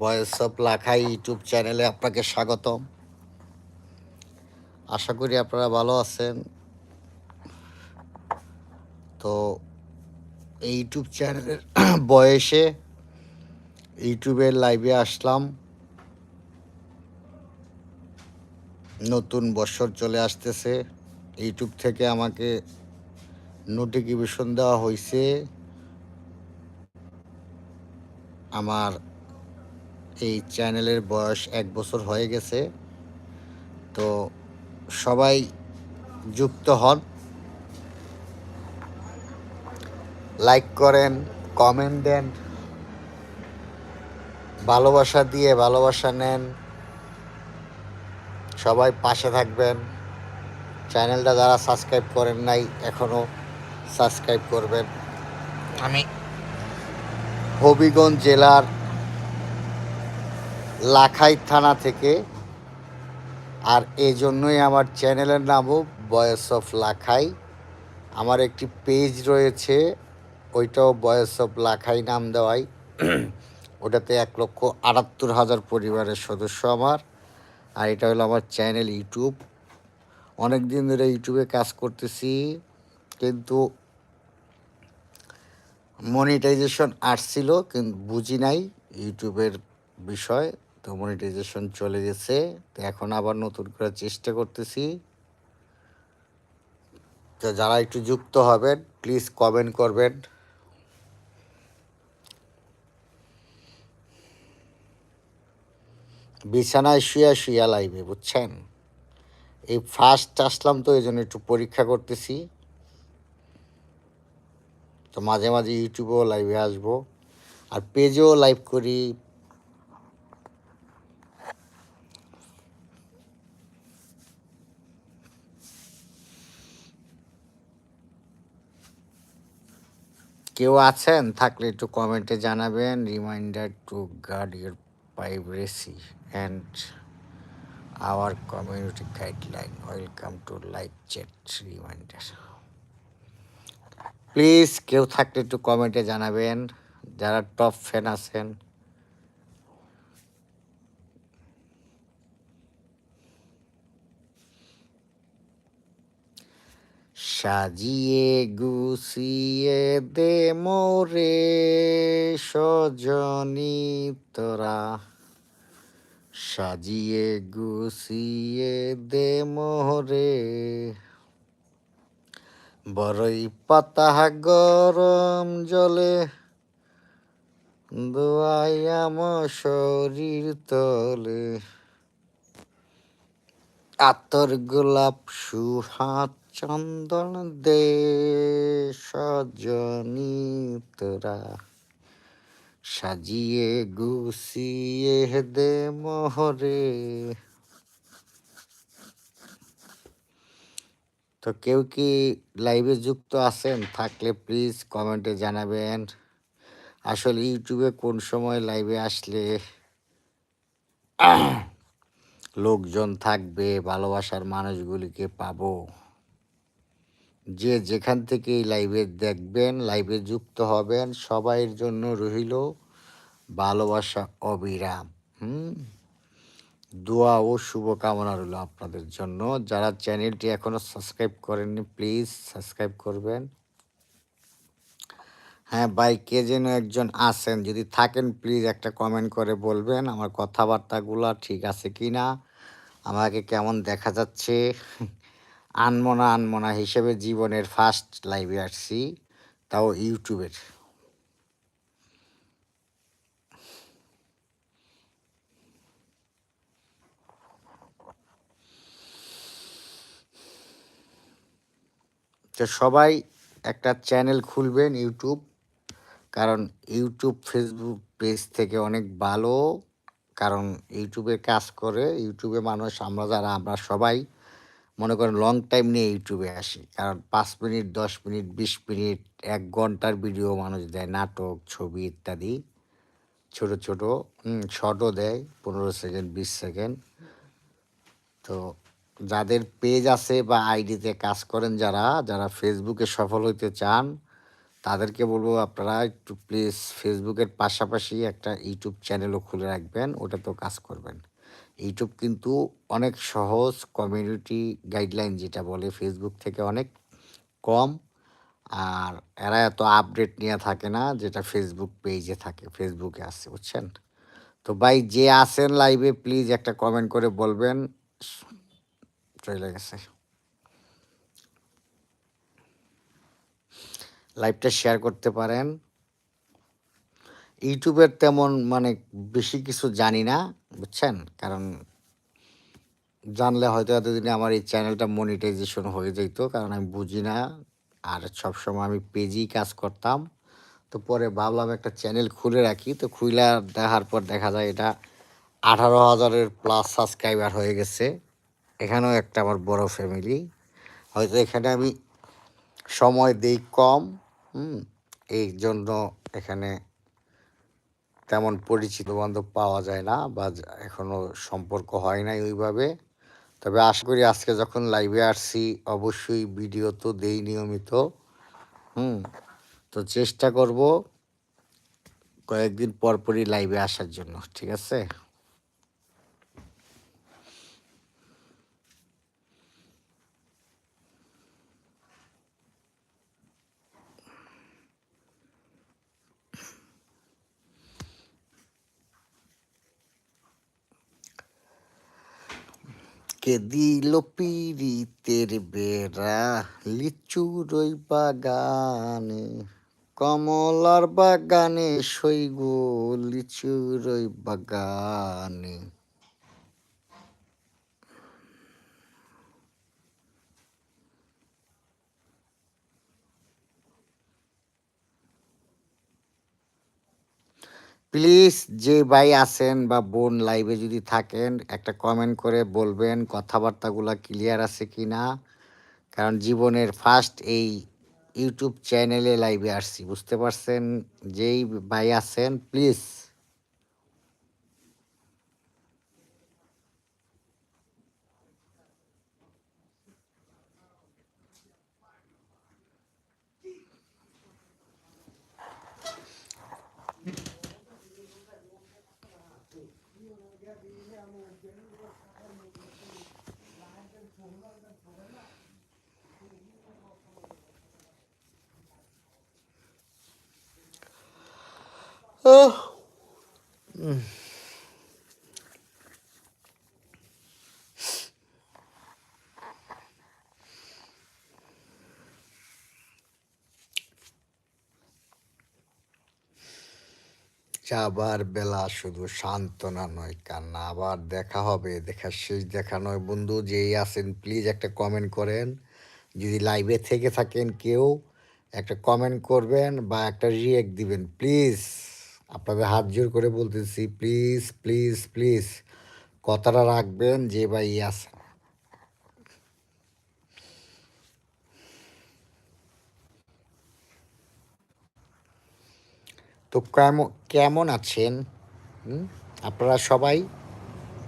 Voice of Lakhai YouTube চ্যানেলে আপনাকে স্বাগতম। আশা করি আপনারা ভালো আছেন। তো এই ইউটিউব চ্যানেলের বয়সে ইউটিউবের লাইভে আসলাম। নতুন বছর চলে আসতেছে। ইউটিউব থেকে আমাকে নোটিফিকেশন দেওয়া হয়েছে আমার এই চ্যানেলের বয়স এক বছর হয়ে গেছে। তো সবাই যুক্ত হন। লাইক করেন, কমেন্ট দেন। ভালোবাসা দিয়ে ভালোবাসা নেন। সবাই পাশে থাকবেন। চ্যানেলটা যারা সাবস্ক্রাইব করেন নাই এখনও সাবস্ক্রাইব করবেন। আমি হবিগঞ্জ জেলার লাখাই থানা থেকে। আর এই জন্যই আমার চ্যানেলের নামও বয়েস অফ লাখাই। আমার একটি পেজ রয়েছে, ওইটাও বয়েস অফ লাখাই নাম দেওয়াই। ওটাতে এক লক্ষ আটাত্তর হাজার পরিবারের সদস্য আমার, আর এটা হলো আমার চ্যানেল ইউটিউব। অনেক দিন ধরে ইউটিউবে কাজ করতেছি, কিন্তু মনিটাইজেশন আসছিল, কিন্তু বুঝি নাই ইউটিউবের বিষয়। তো মনিটাইজেশন চলে গেছে। তো এখন আবার নতুন করে চেষ্টা করতেছি। তো যারা একটু যুক্ত হবেন প্লিজ কমেন্ট করবেন। বিছানায় শুয়া শুয়া লাইবে বুঝছেন? এই ফার্স্ট আসলাম তো এই জন্য একটু পরীক্ষা করতেছি। তো মাঝে মাঝে ইউটিউবেও লাইভে আসব। আর পেজেও লাইভ করি কেউ আছেন? থাকলে একটু কমেন্টে জানাবেন। Reminder to guard your privacy and our community guideline welcome to live chat reminder please কেউ থাকলে একটু কমেন্টে জানাবেন। যারা টপ ফ্যান আছেন সাজিয়ে গুছিয়ে দে মোরে সজনি তোরা। সাজিয়ে গুছিয়ে দে মোরে। বড়ই পাতা গরম জলে দোয়াইয়াম শরীর তলে। আতর গোলাপ সুহাত চন্দন দে সজনি সাজিয়ে গুছিয়ে দে মোহরে। তো কেউ কি লাইভে যুক্ত আছেন? থাকলে প্লিজ কমেন্টে জানাবেন। আসলে ইউটিউবে কোন সময় লাইভে আসলে লোকজন থাকবে, ভালোবাসার মানুষগুলিকে পাবো। যে যেখান থেকে এই লাইভে দেখবেন লাইভে যুক্ত হবেন, সবাইয়ের জন্য রইল ভালোবাসা অবিরাম, হুম? দোয়া ও শুভকামনা রইল আপনাদের জন্য। যারা চ্যানেলটি এখনও সাবস্ক্রাইব করেননি প্লিজ সাবস্ক্রাইব করবেন। হ্যাঁ ভাই, কে যেন একজন আছেন, যদি থাকেন প্লিজ একটা কমেন্ট করে বলবেন, আমার কথাবার্তাগুলো ঠিক আছে কি না আমাকে কেমন দেখা যাচ্ছে? আনমনা আনমনা হিসেবে জীবনের ফার্স্ট লাইভে আসছি, তাও ইউটিউবের। তো সবাই একটা চ্যানেল খুলবেন ইউটিউব, কারণ ইউটিউব ফেসবুক পেজ থেকে অনেক ভালো, কারণ ইউটিউবে কাজ করে, ইউটিউবে মানুষ, আমরা যারা, আমরা সবাই মনে করেন লং টাইম নিয়ে ইউটিউবে আসি। কারণ পাঁচ মিনিট, দশ মিনিট, বিশ মিনিট, এক ঘণ্টার ভিডিও মানুষ দেয়, নাটক, ছবি ইত্যাদি। ছোট ছোট শর্টও দেয়, পনেরো সেকেন্ড বিশ সেকেন্ড তো যাদের পেজ আছে বা আইডিতে কাজ করেন যারা যারা ফেসবুকে সফল হইতে চান, তাদেরকে বলব আপনারা একটু প্লিজ ফেসবুকের পাশাপাশি একটা ইউটিউব চ্যানেলও খুলে রাখবেন, ওটাতেও কাজ করবেন। ইউটিউব কিন্তু অনেক সহজ কমিউনিটি গাইডলাইন যেটা বলে ফেসবুক থেকে অনেক কম। আর এরা এত আপডেট নিয়ে থাকে না যেটা ফেসবুক পেজে থাকে ফেসবুকে আছে, বুঝছেন? তো ভাই, যে আসেন লাইভে প্লিজ একটা কমেন্ট করে বলবেন। চলে গেছে। লাইভটা শেয়ার করতে পারেন। ইউটিউবের তেমন মানে বেশি কিছু জানি না। বুঝছেন? কারণ জানলে হয়তো এতদিনে আমার এই চ্যানেলটা মনিটাইজেশন হয়ে যেত কারণ আমি বুঝি না। আর সবসময় আমি পেজেই কাজ করতাম। তো পরে ভাবলাম একটা চ্যানেল খুলে রাখি। তো খুলে দেখার পর দেখা যায় এটা আঠারো হাজারের প্লাস সাবস্ক্রাইবার হয়ে গেছে। এখানেও একটা আমার বড় ফ্যামিলি হয়তো এখানে আমি সময় দিই কম এই জন্য এখানে তেমন পরিচিত বান্ধব পাওয়া যায় না বা এখনও সম্পর্ক হয় নাই ওইভাবে। তবে আশা করি আজকে যখন লাইভে আসছি, অবশ্যই ভিডিও তো দেই নিয়মিত। হুম, তো চেষ্টা করব কয়েকদিন পরপরই লাইভে আসার জন্য, ঠিক আছে? কে দিল পিরিতের বেড়া? লিচুরই বাগানে কমলার বাগানে সইগো লিচুরই বাগানে। প্লিজ যে ভাই আসেন বা বোন লাইভে যদি থাকেন, একটা কমেন্ট করে বলবেন কথাবার্তাগুলো ক্লিয়ার আছে কি না কারণ জীবনের ফার্স্ট এই ইউটিউব চ্যানেলে লাইভে আসছি, বুঝতে পারছেন? যেই ভাই আসেন প্লিজ যাবার বেলা শুধু সান্ত্বনা নয়, কান্না। আবার দেখা হবে, দেখা শেষ দেখা নয়। বন্ধু, যেই আছেন প্লিজ একটা কমেন্ট করেন। যদি লাইভে থেকে থাকেন কেউ, একটা কমেন্ট করবেন বা একটা রিয়েক্ট দিবেন প্লিজ আপনাদের হাত জোর করে বলতেছি, প্লিজ প্লিজ প্লিজ, কথাটা রাখবেন যে ভাই আছে তো কেমন কেমন আছেন? আপনারা সবাই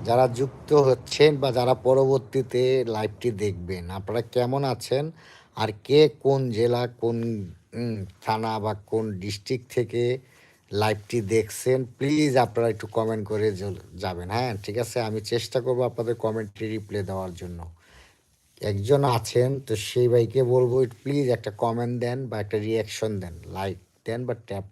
যারা যুক্ত হচ্ছেন বা যারা পরবর্তীতে লাইভটি দেখবেন, আপনারা কেমন আছেন? আর কে কোন জেলা, কোন থানা বা কোন ডিস্ট্রিক্ট থেকে লাইভটি দেখছেন প্লিজ আপনারা একটু কমেন্ট করে যাবেন হ্যাঁ? ঠিক আছে? আমি চেষ্টা করব আপনাদের কমেন্টটি রিপ্লে দেওয়ার জন্য। একজন আছেন, তো সেই ভাইকে বলব প্লিজ একটা কমেন্ট দেন বা একটা রিয়াকশন দেন লাইক দেন বা ট্যাপ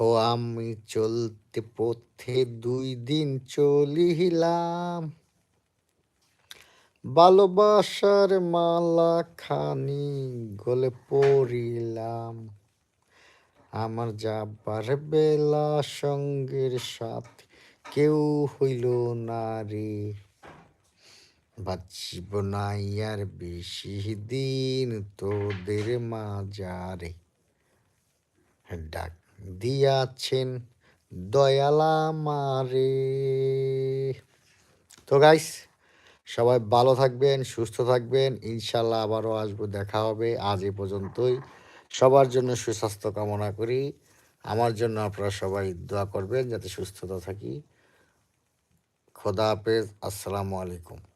ও আমি চলতে পথে দুই দিন চলিলাম। ভালোবাসার মালা খানি গলে পড়িলাম। আমার যাবার বেলা সঙ্গের সাথে কেউ হইল না রে। বাঁচিব না আর বেশি দিন তোদের মাজারে। ডাক দিয়াছেন, দয়ালা মারে তো গাইস সবাই ভালো থাকবেন, সুস্থ থাকবেন। ইনশাল্লাহ আবারও আসব, দেখা হবে। আজ এই পর্যন্তই। সবার জন্য সুস্বাস্থ্য কামনা করি। আমার জন্য আপনারা সবাই দোয়া করবেন, যাতে সুস্থতা থাকি। খোদা হাফেজ, আসসালামু আলাইকুম।